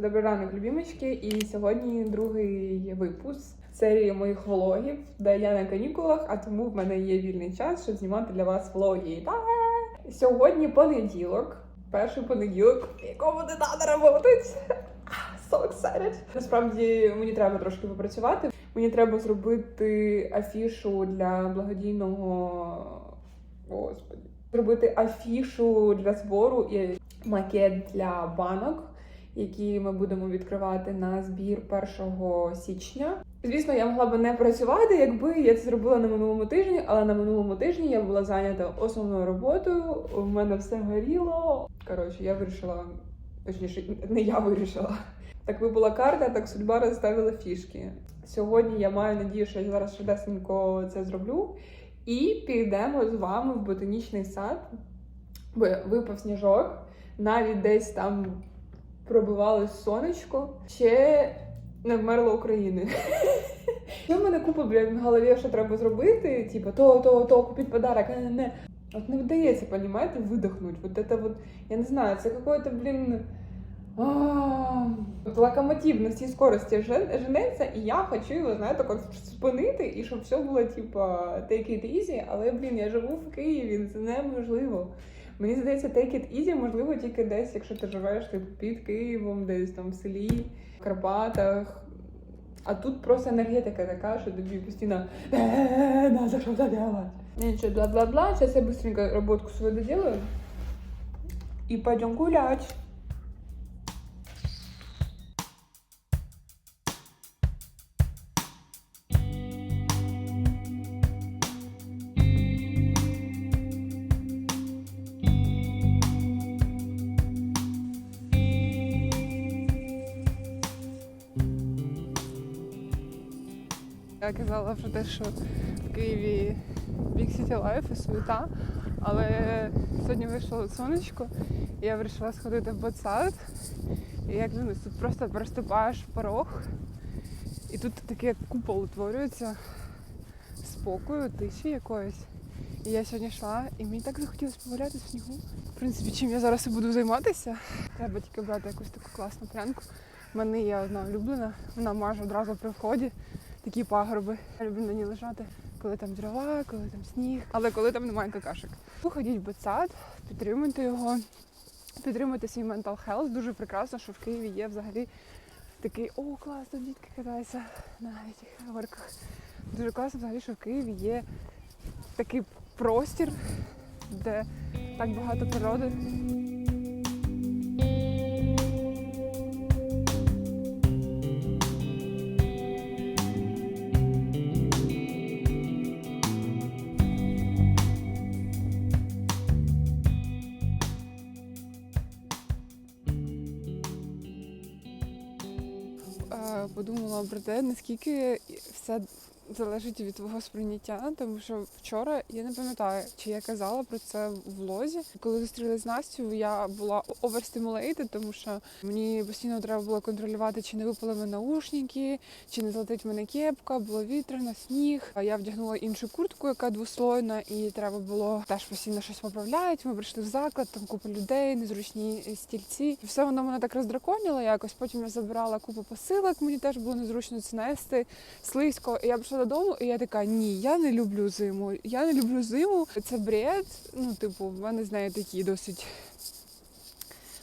Добрий ранок, любімочки. І сьогодні другий випуск серії моїх влогів, де я на канікулах, а тому в мене є вільний час, щоб знімати для вас влоги. Та! Сьогодні понеділок, перший понеділок, якому не треба працювати. So excited. Насправді мені треба трошки попрацювати. Мені треба зробити афішу для благодійного господи. Зробити афішу для збору і макет для банок, які ми будемо відкривати на збір 1 січня. Звісно, я могла би не працювати, якби я це зробила на минулому тижні, але на минулому тижні я була зайнята основною роботою. У мене все горіло. Коротше, я вирішила, точніше, не я вирішила. Так вибула карта, так судьба розставила фішки. Сьогодні я маю надію, що я зараз швидесенько це зроблю. І підемо з вами в ботанічний сад, бо випав сніжок, навіть десь там пробивалось сонечко, ще не вмерла України. В мене купа блядь, в голові, що треба зробити, типу, то, то, то, купіть подарок, не, не. От не вдається, понімаєте, видихнуть. Вот это вот, я не знаю, це какое-то, блін, локомотив на всій скорості жен- женеться, і я хочу його, знаєте, так спинити, і щоб все було, типа, take it easy, але, блін, я живу в Києві, це неможливо. Мені здається, take it easy можливо тільки десь, якщо ти живеш типу, під Києвом, десь там в селі, в Карпатах. А тут просто енергетика така, що тобі постійно «Е, надо що-то делать. Нічого, бла-бла-бла. Зараз я быстренько роботку свою доделаю. І пойдем гулять. Я казала про те, що в Києві Big City Life і суета, але сьогодні вийшло сонечко, і я вирішила сходити в ботсад. І як дивлюсь, тут просто переступаєш порог, і тут як купол утворюється спокою, тиші якоїсь. І я сьогодні йшла, і мені так захотілося погуляти в снігу. В принципі, чим я зараз і буду займатися. Треба тільки брати якусь таку класну прянку. У мене є одна улюблена, вона майже одразу при вході такі пагорби. Я люблю на ній лежати, коли там дрова, коли там сніг, але коли там немає какашок. Ходіть в ботсад, підтримуйте його, підтримуйте свій mental health. Дуже прекрасно, що в Києві є взагалі такий о, класно, дітки катаються на цих горках. Дуже класно взагалі, що в Києві є такий простір, де так багато природи. Те, наскільки все залежить від твого сприйняття, тому що вчора я не пам'ятаю, чи я казала про це в влозі. Коли зустрілася з Настю, я була overstimulated, тому що мені постійно треба було контролювати, чи не випали мене наушники, чи не злетить мене кепка, було вітряно, сніг. Я вдягнула іншу куртку, яка двослойна, і треба було теж постійно щось поправляють. Ми прийшли в заклад, там купа людей, незручні стільці. Все воно мене так роздраконіло якось. Потім я забирала купу посилок, мені теж було незручно це нести слизько. І я прийшла додому, і я така: ні, я не люблю зиму. Я не люблю зиму. Це бред. Ну, типу, в мене з нею такі досить.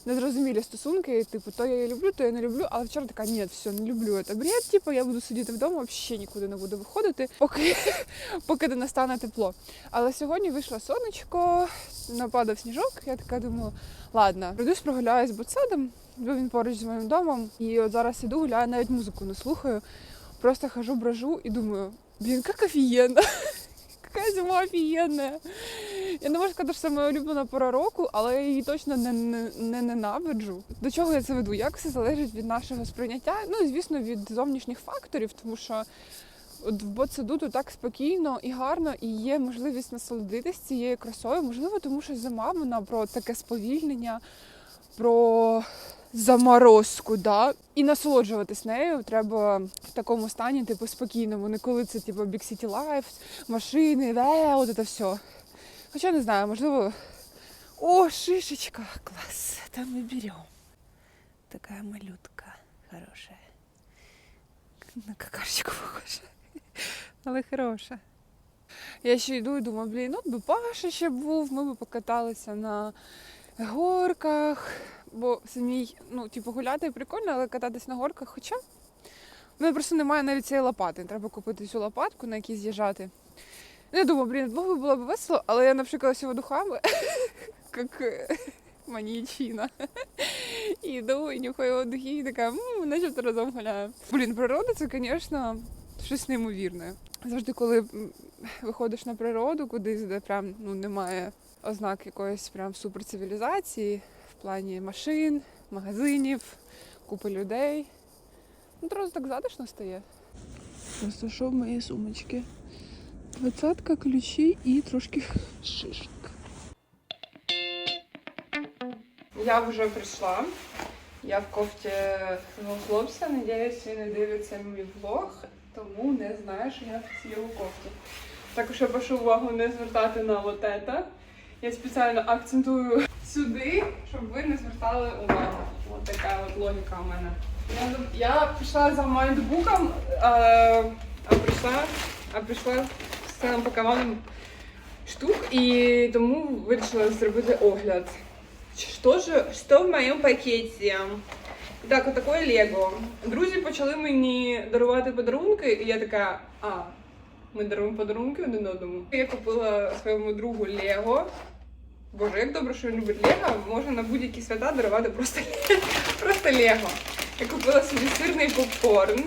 Незрозумілі стосунки, типу, то я її люблю, то я не люблю, але вчора така, ні, все, не люблю це бред, типу, я буду сидіти вдома, взагалі нікуди не буду виходити, поки, поки не настане тепло. Але сьогодні вийшло сонечко, нападав сніжок, я така думаю, ладно, прийдусь прогуляюсь з ботсадом, бо він поруч з моїм домом. І от зараз іду, гуляю, навіть музику не слухаю. Просто хожу, брожу і думаю, блін, як офігенно. Яка зима офігенна. Я не можу сказати, що моя улюблена пора року, але я її точно не, не, не ненавиджу. До чого я це веду? Як все залежить від нашого сприйняття? Ну звісно, від зовнішніх факторів, тому що от в ботсаду тут так спокійно і гарно, і є можливість насолодитись цією красою. Можливо, тому що зима вона про таке сповільнення, про заморозку, да? і насолоджуватись нею треба в такому стані, типу, спокійному, не коли це типу Big City Life, машини, де, от це все. Хоча не знаю, можливо. О, шишечка, клас, там ми беремо. Така малютка. Хорошая. На какашечку похожа. Але хороша. Я ще йду і думаю, блін, от би Паша ще був, ми б покаталися на горках. Бо самій, ну, типу, гуляти прикольно, але кататись на горках, хоча в мене просто немає навіть цієї лопати. Треба купити цю лопатку, на якій з'їжджати. Я думаю, блін, було б було б весело, але я напшикалася водухами, як е, маніячина. І йду, і нюхаю воздухи, і така, начебто разом гуляю. Блін, природа це, звісно, щось неймовірне. Завжди, коли виходиш на природу кудись, де прям ну, немає ознак якоїсь прям суперцивілізації в плані машин, магазинів, купи людей. Ну, просто так затишно стає. Просто що в моїй сумочці? Двадцятка, ключі і трошки шишок. Я вже прийшла. Я в кофті свого хлопця. Надіюсь, він не дивиться мій влог, тому не знаю, що я в цій його кофті. Також я прошу увагу не звертати на вот это. Я спеціально акцентую сюди, щоб ви не звертали увагу. Ось така от логіка у мене. Я, я пішла за майндбуком, а, а прийшла, а прийшла з цілим пакованим штук і тому вирішила зробити огляд. Що ж, що в моєму пакеті? Так, отакое Лего. Друзі почали мені дарувати подарунки, і я така, а, ми даруємо подарунки один одному. Я купила своєму другу Лего. Боже, як добре, що він любить Лего, можна на будь-які свята дарувати просто, просто Лего. Я купила собі сирний попкорн.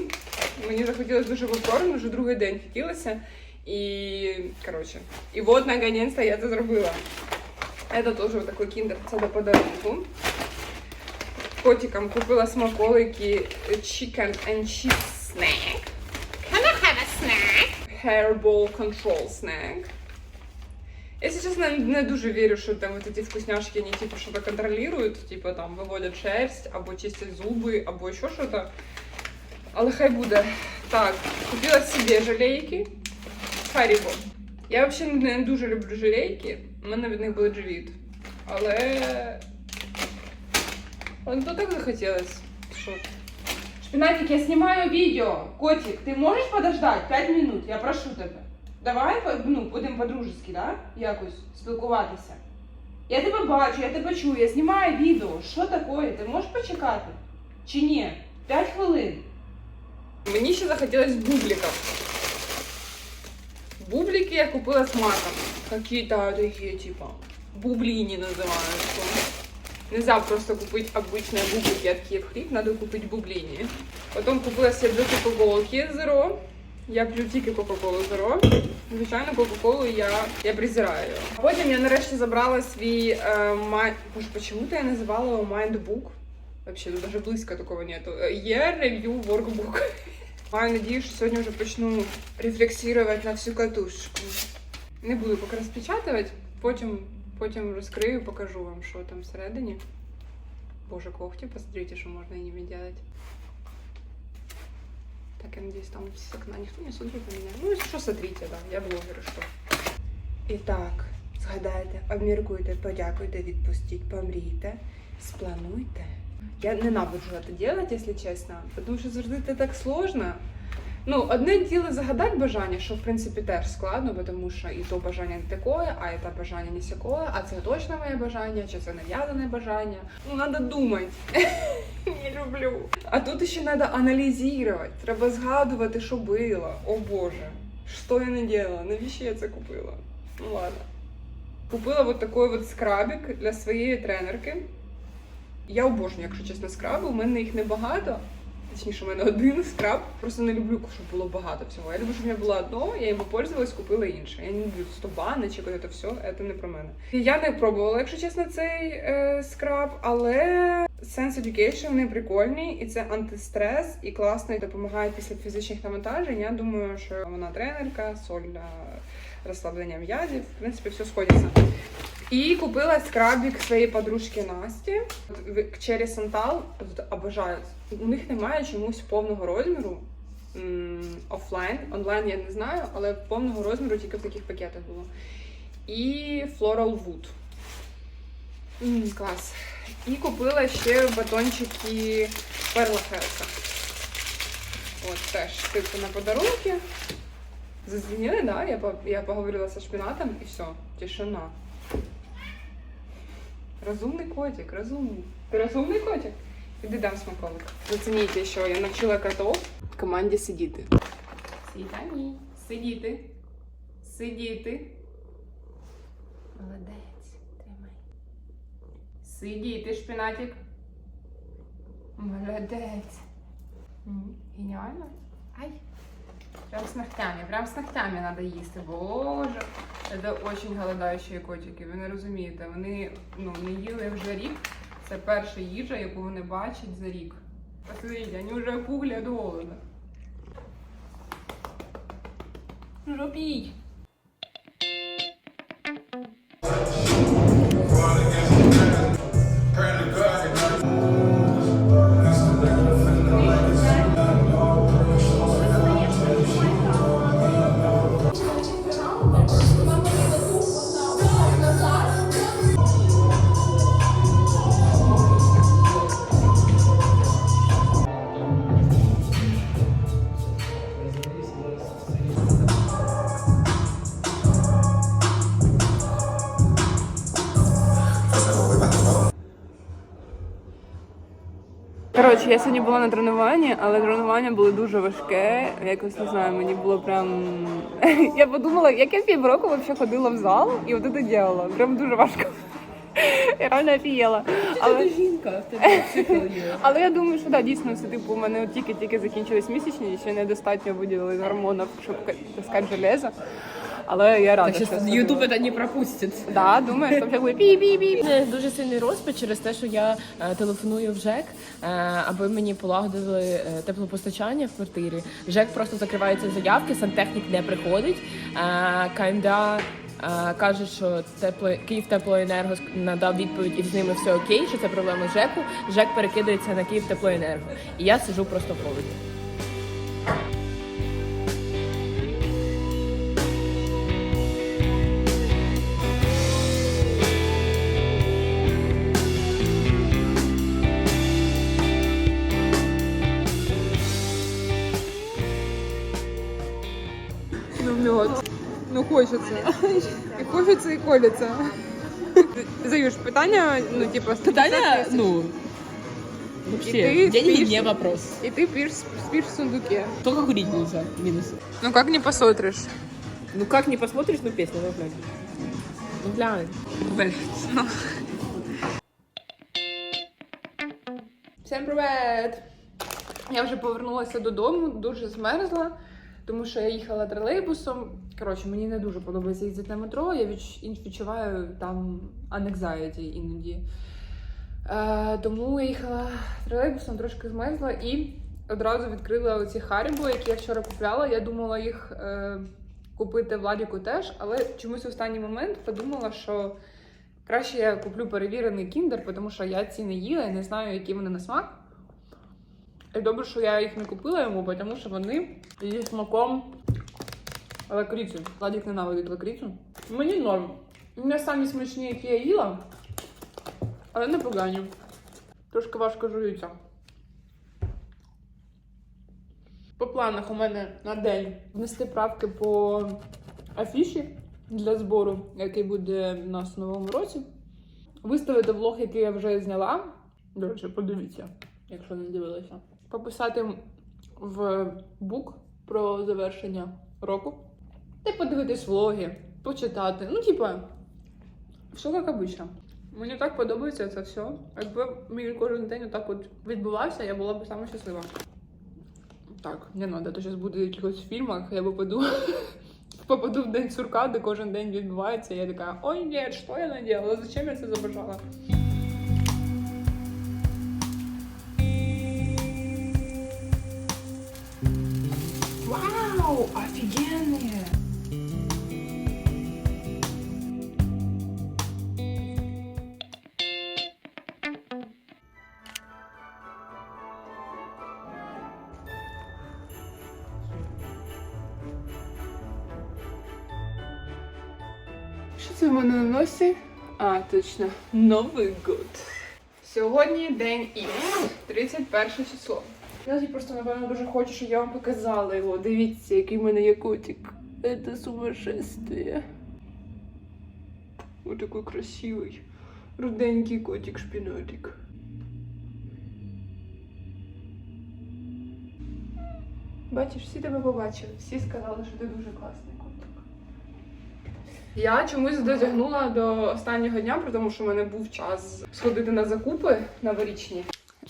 Мені захотілося дуже попкорн, вже другий день хотілося. І, коротше, і от, наконец-то, я це зробила. Это тоже вот такой киндер, це до подарунку. Котикам купила смаколики Chicken and Cheese Snack. Can I have a snack? Hairball Control Snack. Если честно, не дуже вірю, що там вот эти вкусняшки, они типа что-то контролируют, типа там виводять шерсть, або чистять зуби, або ще що-то. Але хай буде. Так, купила собі жалейки. Харібо. Я взагалі не дуже люблю жалейки. У мене від них болить живіт. Але. Але то так захотілось. Що? Шпинатик, я снимаю видео. Котик, ты можешь подождать 5 минут? Я прошу тебе. Давай по- ну, будемо по-дружески, да? Якось спілкуватися. Я тебе бачу, я тебе чую, я знімаю відео. Що таке? Ти можеш почекати? Чи ні? 5 хвилин. Мені ще захотілось бубликів. Бублики я купила с матом. Какие-то такие, типа, бублини называются. Нельзя просто купить обычные бублики от Киев Хліб, надо купить бублини. Потом купила себе дві кока-колки Zero. Я п'ю тільки Кока-Колу Zero. Звичайно, Кока-Колу я, я презираю. Потім я нарешті забрала свій е. Боже, почему-то я називала його Mindbook. Вообще, тут даже близько такого нету. Е, Є рев'ю workbook. Маю надію, що сьогодні вже почну рефлексувати на всю катушку. Не буду поки розпечатувати, потім, потім розкрию, покажу вам, що там всередині. Боже, когті, посмотрите, що можна ними делать. Так, я надеюсь, там с окна никто не смотрит на меня. Ну, если что, смотрите, да, я блогер, что. І так, згадайте, обміркуйте, подякуйте, відпустіть, помрійте, сплануйте. Я ненавиджу це робити, якщо чесно, тому що завжди це так сложно. Ну, одне діло загадати бажання, що в принципі теж складно, бо тому що і то бажання не таке, а і те бажання не сякое, а це точно моє бажання, чи це нав'язане бажання. Ну, треба думати. Не люблю. А тут ще треба аналізувати, треба згадувати, що було. О Боже, що я не робила, навіщо я це купила? Ну ладно. Купила вот такой вот скрабик для своєї тренерки. Я обожнюю, якщо чесно, скраби. У мене їх небагато. Точніше, у мене один скраб. Просто не люблю, щоб було багато всього. Я люблю, щоб в мене було одно, я йому пользувалась, купила інше. Я не люблю 100 баночок, це все, це не про мене. Я не пробувала, якщо чесно, цей е, скраб, але Sense Education вони прикольні, і це антистрес, і класно і допомагає після фізичних навантажень. Я думаю, що вона тренерка, соль розслаблення м'язів. В принципі, все сходиться. І купила скрабик своєї подружки Насті. Черрі Сантал обожаю. У них немає чомусь повного розміру. Офлайн, онлайн я не знаю, але повного розміру тільки в таких пакетах було. І Floral Wood. М, клас. І купила ще батончики Перла Хелса. От теж типу на подарунки. Зазвінили, да? Я, по- я поговорила зі шпінатом і все, тишина. Розумний котик, розумний. Ти розумний котик? Іди дам смаколик. Зацініть, що я навчила котов команді сидіти. Сідані. Сидіти. Сидіти. Молодець. Тримай. Сидіти, шпинатик. Молодець. Геніально. Ай. Прям с ногтями, прям з ногтями треба їсти. Боже. Це очень голодаючі котики. Ви не розумієте. Вони ну, не їли вже рік. Це перша їжа, яку вони бачать за рік. Посмотрите, вони вже пугли від голоду. Робіть. Коротше, я сьогодні була на тренуванні, але тренування було дуже важке. Якось не знаю, мені було прям. я подумала, як я півроку взагалі ходила в зал і от це робила. Прям дуже важко. Я реально офігела. Але... жінка. Але я думаю, що да, дійсно це типу у мене от тільки-тільки закінчились місячні, і ще недостатньо виділили гормонів, щоб таскати железо. Але я рада. Так що Ютуб це не пропустить. Да, думаю, що вже буде пі-пі-пі. Дуже сильний розпад через те, що я е, телефоную в ЖЕК, е, аби мені полагодили е, теплопостачання в квартирі. ЖЕК просто закривається заявки, сантехнік не приходить. Е, КМДА е, каже, що тепло Київ теплоенерго надав відповідь і з ними все окей, що це проблема ЖЕКу. ЖЕК перекидається на Київ теплоенерго. І я сижу просто в холоді. Ну, мед. Ну, хочеться. І хочеться, і колеться. Заюш, питання, ну, типу, 150 Питання, тисяч. ну, И вообще, ты деньги спишь? не вопрос. И ты пишешь, спишь в сундуке. Только курить нельзя, минус. Ну, как не посмотришь? Ну как не посмотришь, ну песня, ну глянь. Ну глянь. Блять, ну. Всім привіт! Я вже повернулася додому, дуже змерзла, Тому що я їхала тролейбусом. Коротше, мені не дуже подобається їздити на метро. Я відчуваю там anxiety іноді. Е, тому я їхала тролейбусом, трошки змерзла і одразу відкрила оці Харібо, які я вчора купляла. Я думала їх е, купити Владіку теж, але чомусь в останній момент подумала, що краще я куплю перевірений кіндер, тому що я ці не їла і не знаю, які вони на смак. І добре, що я їх не купила йому, тому що вони зі смаком лакрицю. Владік ненавидить лакрицю. Мені норм. Вони самі смачні, які я їла, але не погані. Трошки важко жуються. По планах у мене на день внести правки по афіші для збору, який буде у нас в новому році. Виставити влог, який я вже зняла. До речі, подивіться, якщо не дивилися. Пописати в бук про завершення року. Та подивитись влоги, почитати. Ну, типа, все як обично. Мені так подобається це все. Якби мій кожен день отак от відбувався, я була б саме щаслива. Так, не надо, то зараз буде в якихось фільмах, я попаду, попаду в день сурка, де кожен день відбувається, і я така, ой, ні, що я надіяла? Зачем я це забажала? Вау, офігенні! Що це в мене на носі? А, точно, Новий год. Сьогодні день Х, 31 число. Я просто, напевно, дуже хочу, щоб я вам показала його. Дивіться, який в мене є котик. Це сумасшествие. Ось такий красивий. Руденький котик шпінотик. Бачиш, всі тебе побачили, всі сказали, що ти дуже класний котик. Я чомусь дотягнула до останнього дня, при тому, що в мене був час сходити на закупи новорічні.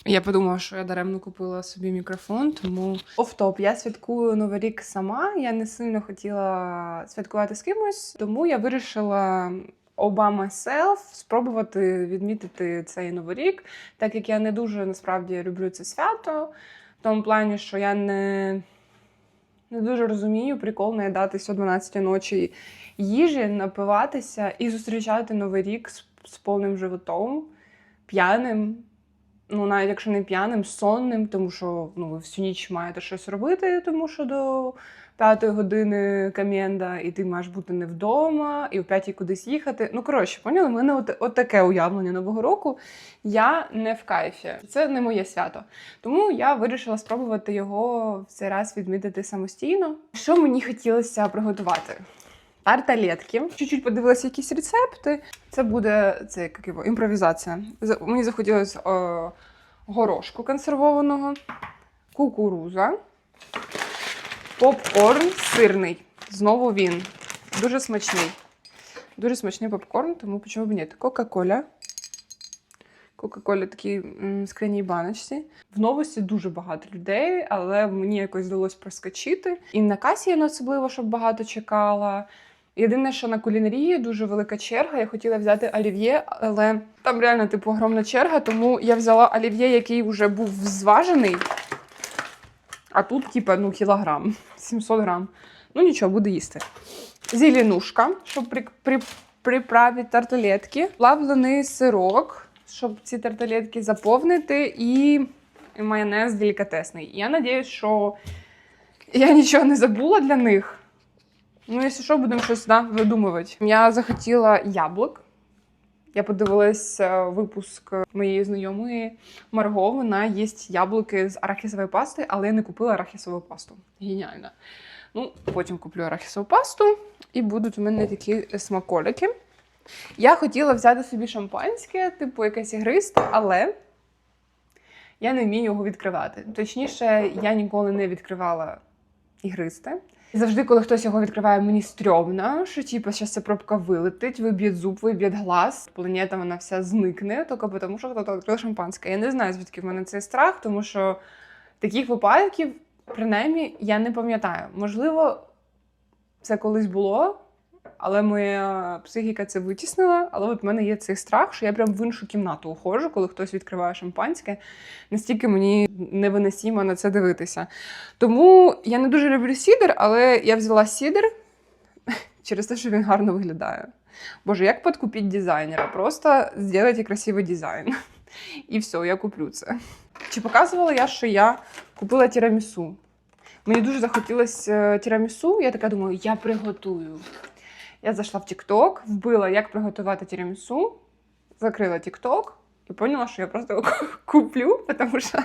Я подумала, що я даремно купила собі мікрофон, тому офтоп. Я святкую новий рік сама. Я не сильно хотіла святкувати з кимось, тому я вирішила Obama myself спробувати відмітити цей новий рік, так як я не дуже насправді люблю це свято. В тому плані, що я не, не дуже розумію прикол наїдатись о 12 ночі їжі, напиватися і зустрічати новий рік з, з повним животом, п'яним. Ну, навіть якщо не п'яним, сонним, тому що ну, ви всю ніч маєте щось робити, тому що до п'ятої години кам'єнда, і ти маєш бути не вдома, і о п'ятій кудись їхати. Ну, коротше, поняли, у мене от, от таке уявлення Нового року. Я не в кайфі. Це не моє свято. Тому я вирішила спробувати його в цей раз відмітити самостійно. Що мені хотілося приготувати? Тарталетки. Чуть-чуть подивилася якісь рецепти. Це буде це як його, імпровізація. Мені захотілося е, горошку консервованого, кукуруза, попкорн сирний. Знову він. Дуже смачний. Дуже смачний попкорн, тому чому б ні? Кока-коля. Кока-коля такій скляній баночці. В новості дуже багато людей, але мені якось вдалося проскочити. І на касі я не особливо, щоб багато чекала. Єдине, що на кулінарії дуже велика черга. Я хотіла взяти олів'є, але там реально типу огромна черга, тому я взяла олів'є, який вже був зважений. А тут, типа, ну, кілограм, 700 грам. Ну нічого, буду їсти. Зеленушка, щоб при, при, приправити тарталетки. Плавлений сирок, щоб ці тарталетки заповнити, і майонез делікатесний. Я сподіваюся, що я нічого не забула для них. Ну, якщо що, будемо щось да, видумувати. Я захотіла яблук. Я подивилась е, випуск моєї знайомої Марго. Вона їсть яблуки з арахісової пасти, але я не купила арахісову пасту. Геніально. Ну, потім куплю арахісову пасту, і будуть у мене такі смаколики. Я хотіла взяти собі шампанське, типу якесь ігристе, але я не вмію його відкривати. Точніше, я ніколи не відкривала ігристе. І завжди, коли хтось його відкриває, мені стрьомно, що типу, зараз ця пробка вилетить, виб'є зуб, виб'є глаз, планета вона вся зникне, тільки тому, що хтось відкрив шампанське. Я не знаю, звідки в мене цей страх, тому що таких випадків, принаймні, я не пам'ятаю. Можливо, це колись було, але моя психіка це витіснила. Але от в мене є цей страх, що я прям в іншу кімнату уходжу, коли хтось відкриває шампанське. Настільки мені невиносимо на це дивитися. Тому я не дуже люблю сідер, але я взяла сідер через те, що він гарно виглядає. Боже, як подкупити дизайнера? Просто зробити красивий дизайн. І все, я куплю це. Чи показувала я, що я купила тірамісу? Мені дуже захотілося е, тірамісу. Я така думаю, я приготую. Я зайшла в TikTok, вбила, як приготувати тірамісу, закрила TikTok і поняла, що я просто куплю, тому що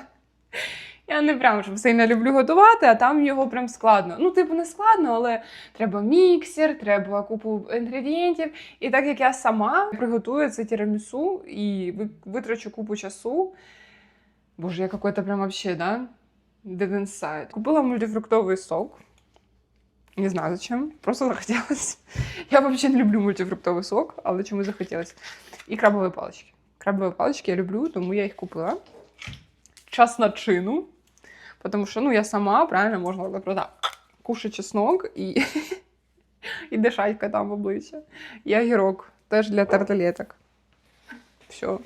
я не прям щоб сильно люблю готувати, а там його прям складно. Ну, типу, не складно, але треба міксер, треба купу інгредієнтів. І так як я сама приготую це тірамісу і витрачу купу часу. Боже, я какой-то прям вообще, да? Dead inside. Купила мультифруктовий сок. Не знаю зачем, просто захотілося. Я взагалі не люблю мультифруктовий сок, але чому захотілося. І крабові палички. Крабові палички я люблю, тому я їх купила. Час начину. Тому що ну, я сама, правильно, можна так просто кушати чеснок і, і дишать котам в обличчя. І огірок теж для тарталеток. Все.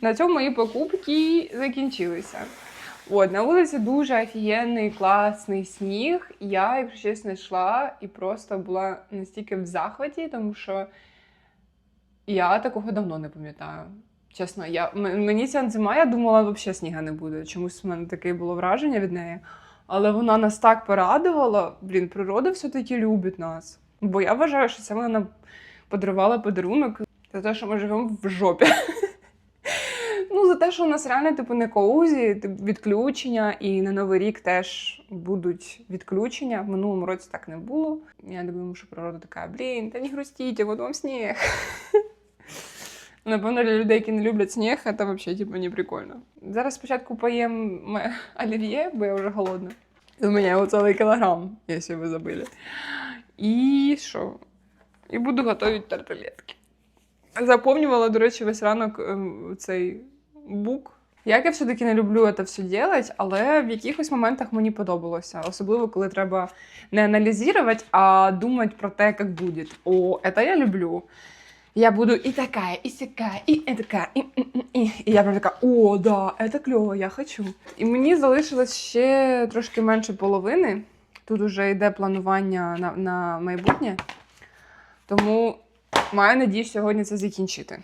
На цьому мої покупки закінчилися. От, на вулиці дуже офігенний, класний сніг. Я, якщо чесно, йшла і просто була настільки в захваті, тому що я такого давно не пам'ятаю. Чесно, я, мені ця зима, я думала, взагалі сніга не буде. Чомусь в мене таке було враження від неї. Але вона нас так порадувала. Блін, природа все-таки любить нас. Бо я вважаю, що це вона подарувала подарунок За те, що ми живемо в жопі. Ну, за те, що у нас реально типу не коузі, типу, відключення, і на Новий рік теж будуть відключення. В минулому році так не було. Я думаю, що природа така, блін, та не грустіть, от вам сніг. Напевно, для людей, які не люблять сніг, це взагалі типу, не прикольно. Зараз спочатку поїм ме- олів'є, бо я вже голодна. У мене вот целый килограмм, если вы забыли. І що? І буду готувати тарталетки. Заповнювала, до речі, весь ранок ем, цей бук. Як я все-таки не люблю це все робити, але в якихось моментах мені подобалося. Особливо, коли треба не аналізувати, а думати про те, як буде. О, це я люблю. Я буду і така, і сяка, і, така, і, і, і. І я прям така, о, да, це кльово, я хочу. І мені залишилось ще трошки менше половини. Тут уже йде планування на, на майбутнє. Тому маю надію сьогодні це закінчити.